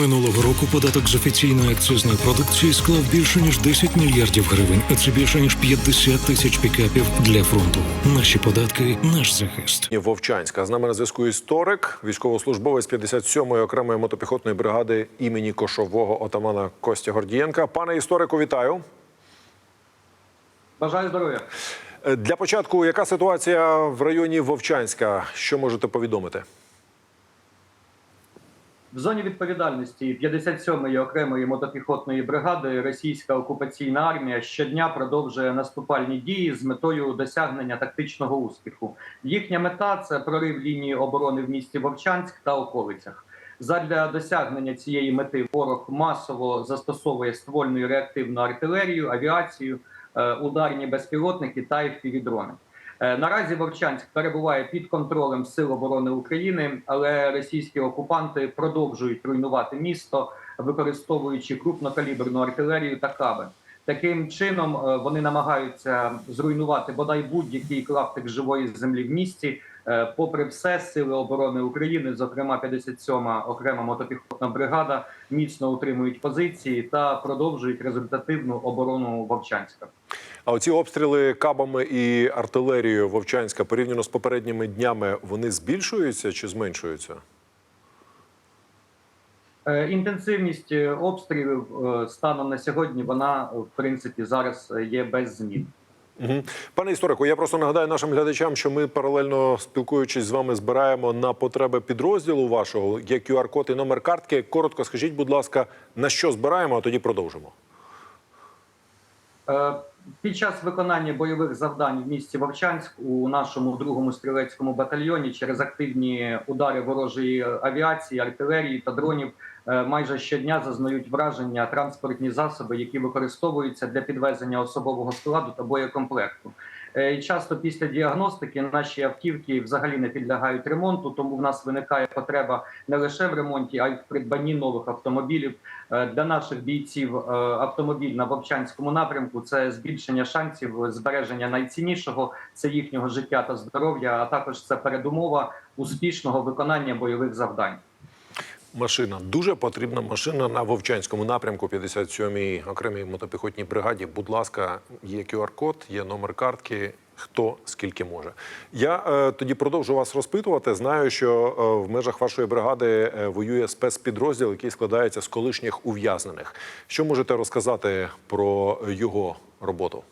Минулого року податок з офіційної акцизної продукції склав більше ніж 10 мільярдів гривень, а це більше ніж 50 тисяч пікапів для фронту. Наші податки, наш захист. Вовчанська. З нами на зв'язку історик, військовослужбовець 57-ї окремої мотопіхотної бригади імені кошового отамана Костя Гордієнка. Пане історику, вітаю. Бажаю здоров'я. Е, Для початку, яка ситуація в районі Вовчанська? Що можете повідомити? В зоні відповідальності 57-ї окремої мотопіхотної бригади російська окупаційна армія щодня продовжує наступальні дії з метою досягнення тактичного успіху. Їхня мета це прорив лінії оборони в місті Вовчанськ та околицях. Задля досягнення цієї мети ворог масово застосовує ствольну і реактивну артилерію, авіацію, е, ударні безпілотники та FPV-дрони. Е, Наразі Вовчанськ перебуває під контролем Сил оборони України, але російські окупанти продовжують руйнувати місто, використовуючи крупнокаліберну артилерію та каби. Таким чином е, вони намагаються зруйнувати бодай будь-який клаптик живої землі в місті. Е, Попри все, сили оборони України, зокрема 57-ма окрема мотопіхотна бригада, міцно утримують позиції та продовжують результативну оборону Вовчанська. А оці обстріли кабами і артилерією Вовчанська порівняно з попередніми днями вони збільшуються чи зменшуються? Е, Інтенсивність е, обстрілів станом на сьогодні вона в принципі зараз є без змін. Угу. Пане історику, я просто нагадаю нашим глядачам, що ми паралельно спілкуючись з вами, збираємо на потреби підрозділу вашого є QR-код і номер картки. Коротко скажіть, будь ласка, на що збираємо, а тоді продовжимо. Е, Під час виконання бойових завдань в місті Вовчанськ у нашому другому стрілецькому батальйоні через активні удари ворожої авіації, артилерії та дронів е, майже щодня зазнають враження транспортні засоби, які використовуються для підвезення особового складу та боєкомплекту. Е, часто після діагностики наші автівки взагалі не підлягають ремонту, тому в нас виникає потреба не лише в ремонті, а й в придбанні нових автомобілів. Е, Для наших бійців е, автомобіль на Вовчанському напрямку це збільшення шансів збереження найціннішого це їхнього життя та здоров'я, а також це передумова успішного виконання бойових завдань. Машина дуже потрібна машина на Вовчанському напрямку 57-й окремій мотопіхотній бригаді. Будь ласка, є QR-код, є номер картки. Хто скільки може? Я е, тоді продовжу вас розпитувати. Знаю, що е, в межах вашої бригади е, воює спецпідрозділ, який складається з колишніх ув'язнених. Що можете розказати про його роботу?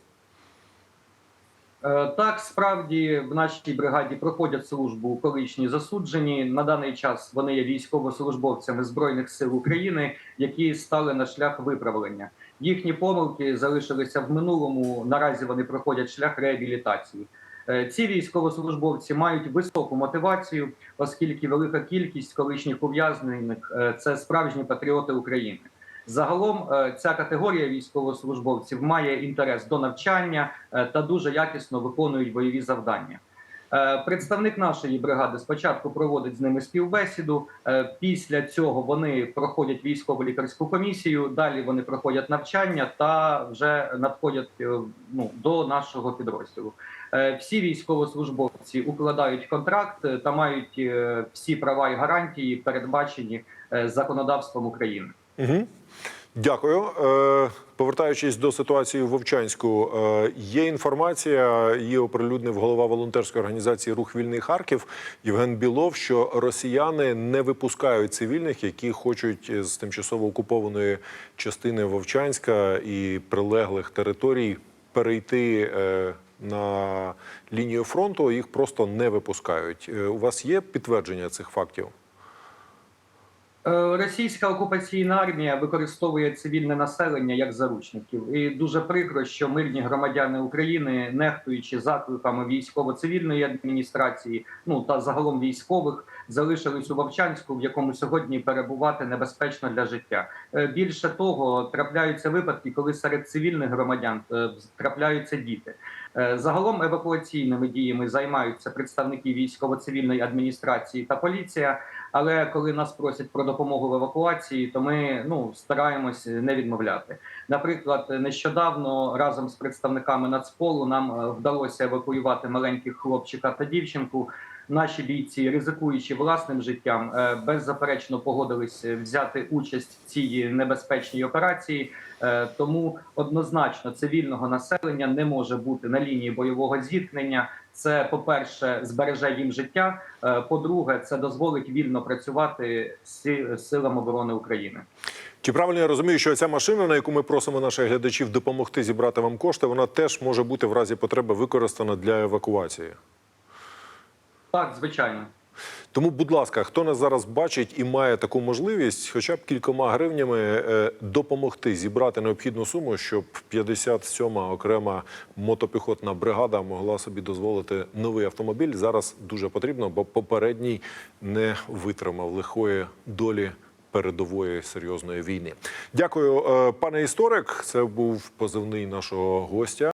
Е, Так, справді в нашій бригаді проходять службу колишні засуджені. На даний час вони є військовослужбовцями збройних сил України, які стали на шлях виправлення. Їхні помилки залишилися в минулому. Наразі вони проходять шлях реабілітації. Е, Ці військовослужбовці мають високу мотивацію, оскільки велика кількість колишніх ув'язнених е, це справжні патріоти України. Загалом е, ця категорія військовослужбовців має інтерес до навчання е, та дуже якісно виконують бойові завдання. Е, Представник нашої бригади спочатку проводить з ними співбесіду. Після цього вони проходять військово лікарську комісію. Далі вони проходять навчання та вже надходять ну, до нашого підрозділу. Всі військовослужбовці укладають контракт та мають всі права і гарантії, передбачені законодавством України. Угу. Дякую. Е, повертаючись до ситуації в Вовчанську, е, є інформація, її оприлюднив голова волонтерської організації Рух Вільний Харків Євген Білов, що росіяни не випускають цивільних, які хочуть з тимчасово окупованої частини Вовчанська і прилеглих територій перейти е, на лінію фронту. Їх просто не випускають. У вас є підтвердження цих фактів? Е, Російська окупаційна армія використовує цивільне населення як заручників, і дуже прикро, що мирні громадяни України, нехтуючи закликами військово-цивільної адміністрації, ну та загалом військових, залишились у Вовчанську, в якому сьогодні перебувати небезпечно для життя. Е, Більше того, трапляються випадки, коли серед цивільних громадян е, трапляються діти. Загалом евакуаційними діями займаються представники військово-цивільної адміністрації та поліція. Але коли нас просять про допомогу в евакуації, то ми ну стараємось не відмовляти. Наприклад, нещодавно разом з представниками Нацполу нам е, вдалося евакуювати маленьких хлопчика та дівчинку. Наші бійці, ризикуючи власним життям, е, беззаперечно погодились взяти участь в цій небезпечній операції. Е, Тому однозначно цивільного населення не може бути на лінії бойового зіткнення. Це, по-перше, збереже їм життя. е, По-друге, це дозволить вільно працювати сі- силам оборони України. Чи правильно я розумію, що ця машина, на яку ми просимо наших глядачів допомогти зібрати вам кошти, вона теж може бути в разі потреби використана для евакуації? Так, звичайно. Тому, будь ласка, хто нас зараз бачить і має таку можливість, хоча б кількома гривнями е, допомогти зібрати необхідну суму, щоб 57-ма окрема мотопіхотна бригада могла собі дозволити новий автомобіль. Зараз дуже потрібно, бо попередній не витримав лихої долі. Передової серйозної війни. Дякую, е, пане історик. Це був позивний нашого гостя.